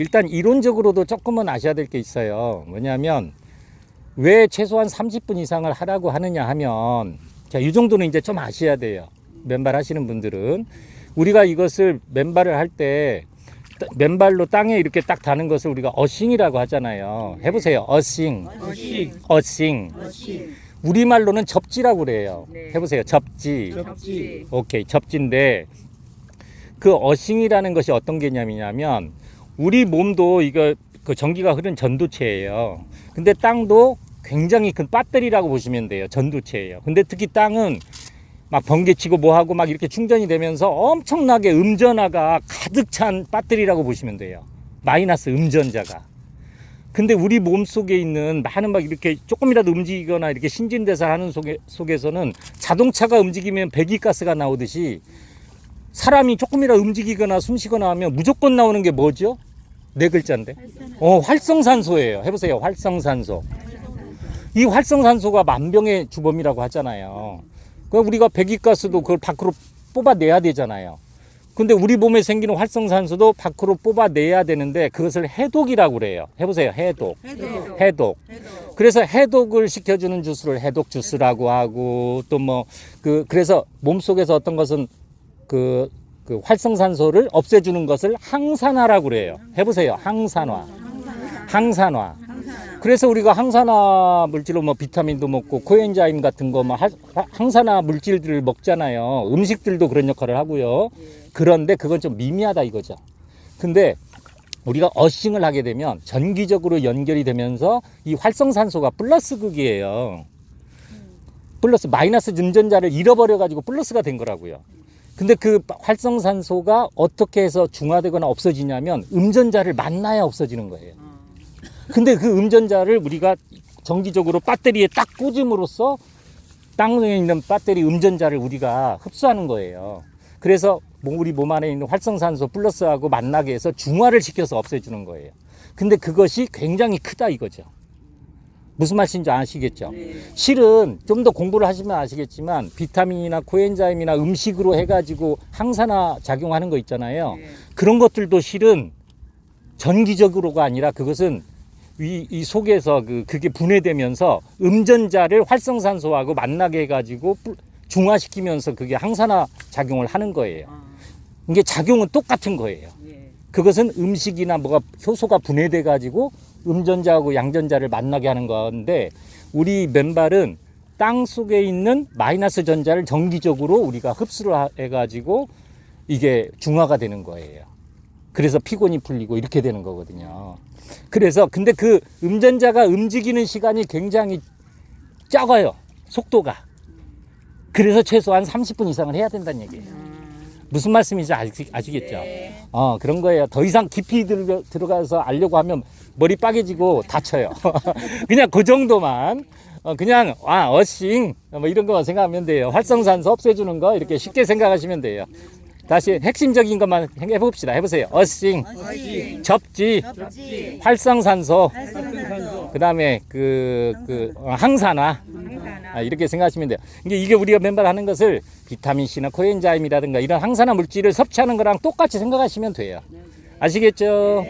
일단 이론적으로도 조금은 아셔야 될 게 있어요. 뭐냐면 왜 최소한 30분 이상을 하라고 하느냐 하면 자, 이 정도는 이제 좀 아셔야 돼요. 맨발 하시는 분들은 우리가 이것을 맨발을 할 때 맨발로 땅에 이렇게 딱 다는 것을 우리가 어싱이라고 하잖아요. 해 보세요. 어싱, 어시 어싱. 어시 우리말로는 접지라고 그래요. 네. 해보세요. 접지. 접지 오케이. 접지인데 그 어싱이라는 것이 어떤 개념이냐면 우리 몸도 이거 그 전기가 흐르는 전도체예요. 근데 땅도 굉장히 큰 배터리라고 보시면 돼요. 전도체예요. 근데 특히 땅은 막 번개치고 뭐하고 막 이렇게 충전이 되면서 엄청나게 음전화가 가득 찬 배터리라고 보시면 돼요. 마이너스 음전자가. 근데 우리 몸 속에 있는 많은 막 이렇게 조금이라도 움직이거나 이렇게 신진대사 하는 속에, 속에서는 자동차가 움직이면 배기가스가 나오듯이 사람이 조금이라도 움직이거나 숨 쉬거나 하면 무조건 나오는 게 뭐죠? 네 글자인데. 어, 활성산소예요. 해보세요. 활성산소. 이 활성산소가 만병의 주범이라고 하잖아요. 그 우리가 배기가스도 그걸 밖으로 뽑아내야 되잖아요. 근데 우리 몸에 생기는 활성산소도 밖으로 뽑아내야 되는데 그것을 해독이라고 그래요. 해보세요. 해독. 해독 해독. 해독 그래서 해독을 시켜주는 주스를 해독 주스라고 하고 또 뭐 그 그래서 몸 속에서 어떤 것은 그, 그 활성산소를 없애주는 것을 항산화라고 그래요. 해보세요. 항산화. 항산화. 그래서 우리가 항산화 물질로 뭐 비타민도 먹고 코엔자임 같은 거 뭐 항산화 물질들을 먹잖아요. 음식들도 그런 역할을 하고요. 그런데 그건 좀 미미하다 이거죠. 근데 우리가 어싱을 하게 되면 전기적으로 연결이 되면서 이 활성산소가 플러스 극이에요. 플러스 마이너스 음전자를 잃어버려 가지고 플러스가 된 거라고요. 근데 그 활성산소가 어떻게 해서 중화되거나 없어지냐면 음전자를 만나야 없어지는 거예요. 근데 그 음전자를 우리가 정기적으로 배터리에 딱 꽂음으로써 땅에 있는 배터리 음전자를 우리가 흡수하는 거예요. 그래서 뭐 우리 몸 안에 있는 활성산소 플러스하고 만나게 해서 중화를 시켜서 없애주는 거예요. 근데 그것이 굉장히 크다 이거죠. 무슨 말씀인지 아시겠죠? 네. 실은 좀 더 공부를 하시면 아시겠지만 비타민이나 코엔자임이나 음식으로 해가지고 항산화 작용하는 거 있잖아요. 네. 그런 것들도 실은 전기적으로가 아니라 그것은 이, 이 속에서 그, 그게 분해되면서 음전자를 활성산소하고 만나게 해가지고 뿌- 중화시키면서 그게 항산화 작용을 하는 거예요. 아, 이게 작용은 똑같은 거예요. 예. 그것은 음식이나 뭐가 효소가 분해돼 가지고 음전자하고 양전자를 만나게 하는 건데 우리 맨발은 땅 속에 있는 마이너스 전자를 정기적으로 우리가 흡수를 하- 해가지고 이게 중화가 되는 거예요. 그래서 피곤이 풀리고 이렇게 되는 거거든요. 그래서 근데 그 음전자가 움직이는 시간이 굉장히 작아요. 속도가. 그래서 최소한 30분 이상을 해야 된다는 얘기예요. 무슨 말씀인지 아시, 아시겠죠? 네. 어, 그런 거예요. 더 이상 깊이 들어, 들어가 서 알려고 하면 머리 빠개지고 다쳐요. 그냥 그 정도만. 어, 그냥, 아, 어싱. 뭐 이런 거만 생각하면 돼요. 활성산소 없애주는 거 이렇게 쉽게 생각하시면 돼요. 다시 핵심적인 것만 해봅시다. 해보세요. 어싱, 어시 접지, 접지 활성산소, 활성산소 그 다음에 그, 그, 어. 항산화. 아, 이렇게 생각하시면 돼요. 이게, 이게 우리가 맨발 하는 것을 비타민C나 코엔자임이라든가 이런 항산화 물질을 섭취하는 거랑 똑같이 생각하시면 돼요. 아시겠죠?